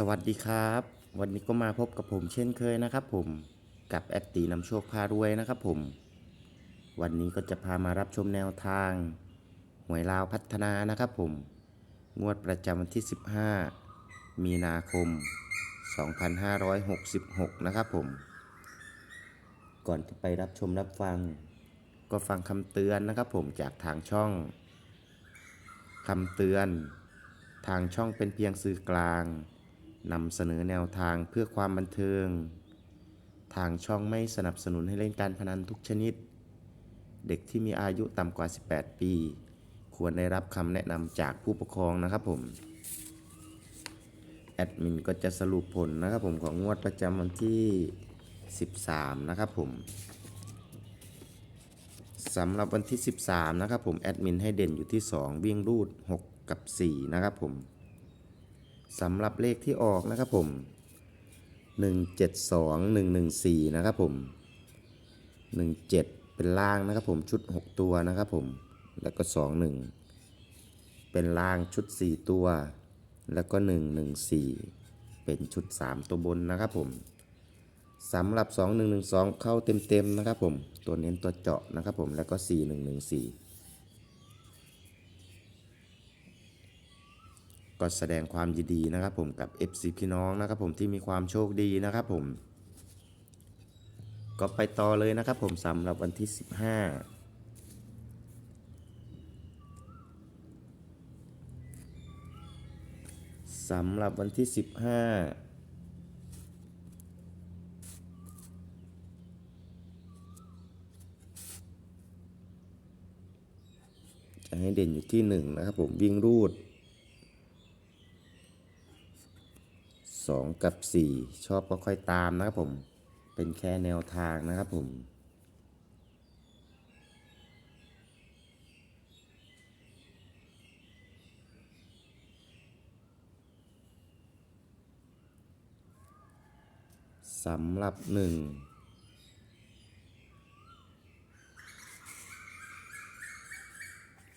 สวัสดีครับ วันนี้ก็มาพบกับผมเช่นเคยนะครับผมกับแอดตีนำโชคพารวยนะครับผม วันนี้ก็จะพามารับชมแนวทางหวยลาวพัฒนานะครับผม งวดประจำวันที่ 15 มีนาคม 2566 นะครับผม ก่อนจะไปรับชมรับฟัง ก็ฟังคำเตือนนะครับผมจากทางช่องคำเตือน ทางช่องเป็นเพียงสื่อกลาง นำเสนอแนวทางเพื่อความบันเทิง ทางช่องไม่สนับสนุนให้เล่นการพนันทุกชนิด เด็กที่มีอายุต่ำกว่า 18 ปี ควรได้รับคำแนะนำจากผู้ปกครองนะครับผม แอดมินก็จะสรุปผลนะครับผมของงวดประจำวันที่ 13 นะครับผมสำหรับวันที่ 13 นะครับผม แอดมินให้เด่นอยู่ที่ 2 วิ่งรูด 6 กับ 4 นะครับผม สำหรับเลขที่ออกนะครับผม 172 114 นะครับผม 17 เป็นล่างนะครับผมชุด 6 ตัวนะครับผม แล้วก็ 21 เป็นล่างชุด 4 ตัว แล้วก็ 114 เป็นชุด 3 ตัวบนนะครับผมสำหรับ 2112 เข้าเต็มๆนะครับผม ตัวเน้นตัวเจาะนะครับผม แล้วก็ 4114 ก็แสดงความยินดีนะครับผมกับ FC พี่น้องนะครับผมที่มีความโชคดีนะครับผมก็ไปต่อเลยนะครับผมสำหรับวันที่ 15สำหรับวันที่ 15 จะให้เด่นอยู่ที่ 1 นะครับผมวิ่งรูด 2 กับ 4 ชอบก็ค่อยตามนะครับผม เป็นแค่แนวทางนะครับผมสำหรับหนึ่ง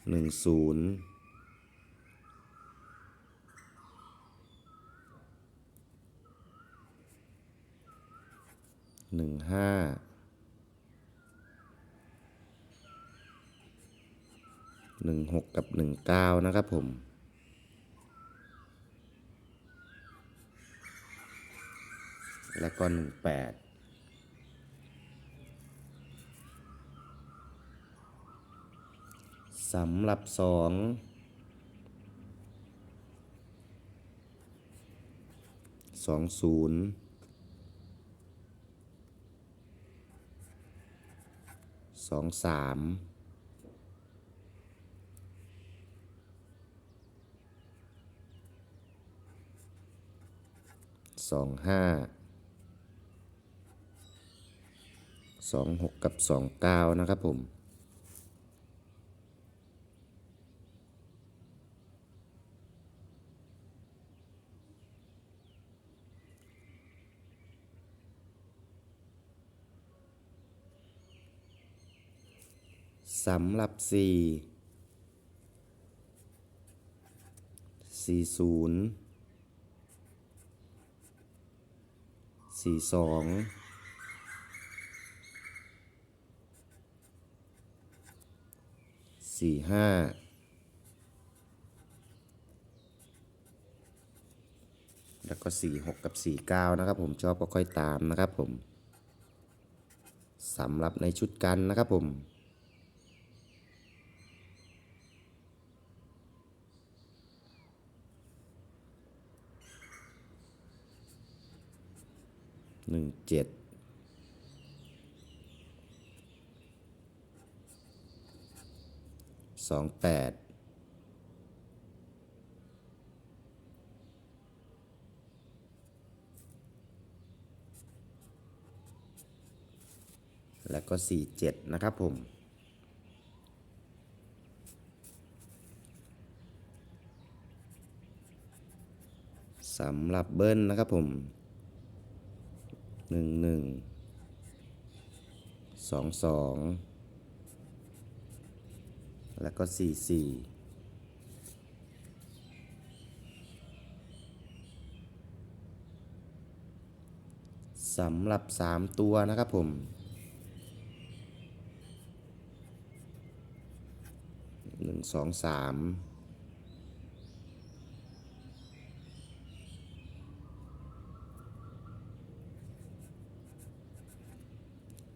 หนึ่งศูนย์ หนึ่งห้าหนึ่งหกกับหนึ่งเก้านะครับผมแล้วก็หนึ่งแปดสำหรับสองสองศูนย์ สองสามสองห้าสองหกกับสองเก้านะครับผม สำหรับสี่สี่ศูนย์สี่สองสี่ห้าแล้วก็สี่หกกับสี่เก้านะครับผมชอบก็ค่อยตามนะครับผมสำหรับในชุดกันนะครับผม หนึ่งเจ็ดสองแปดแล้วก็สี่เจ็ดนะครับผม สำหรับเบิ้ลนะครับผม หนึ่งหนึ่งสองสองแล้วก็สี่สี่สำหรับ3ตัวนะครับผมหนึ่งสองสาม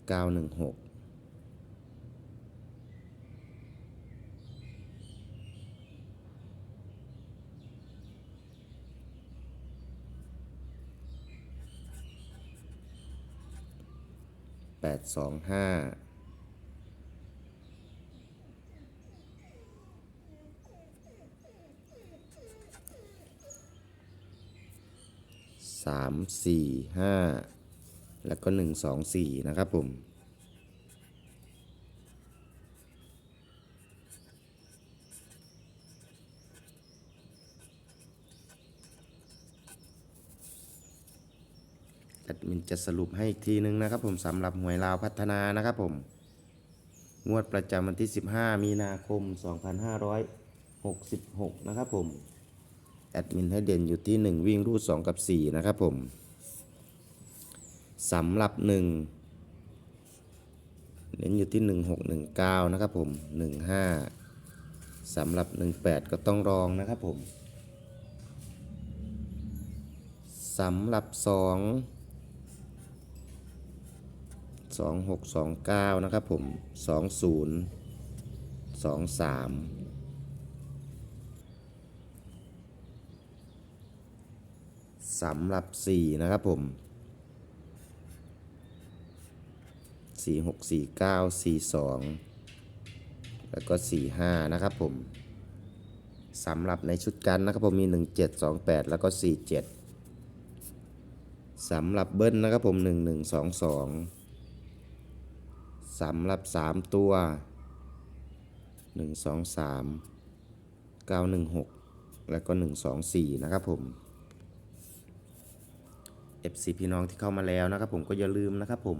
เก้าหนึ่งหก แล้วก็หนึ่งสองสี่นะครับผม แอดมินจะสรุปให้อีกทีนึงนะครับผมสำหรับหวยลาวพัฒนานะครับผม งวดประจำวันที่ 15 มีนาคม 2566 นะครับผม แอดมินให้เด่นอยู่ที่ 1 วิ่งรูด2กับ 4 นะครับผม สำหรับ 1 เน้นอยู่ที่ 1619 นะครับผม 15 สำหรับ 18 ก็ต้องรองนะครับผม สำหรับ 2 2629 นะครับผม 20 23สำหรับ 4 นะครับผม 4 6 4 9 4 2แล้วก็4 5นะครับผมสำหรับในชุดกันนะครับผมมี1 7 2 8แล้วก็4 7สำหรับเบิ้ลนะครับผม1 1 2 2สำหรับ3ตัว1 2 3 9 1 6แล้วก็1 2 4นะครับผม FC พี่น้องที่เข้ามาแล้วนะครับผมก็อย่าลืมนะครับผม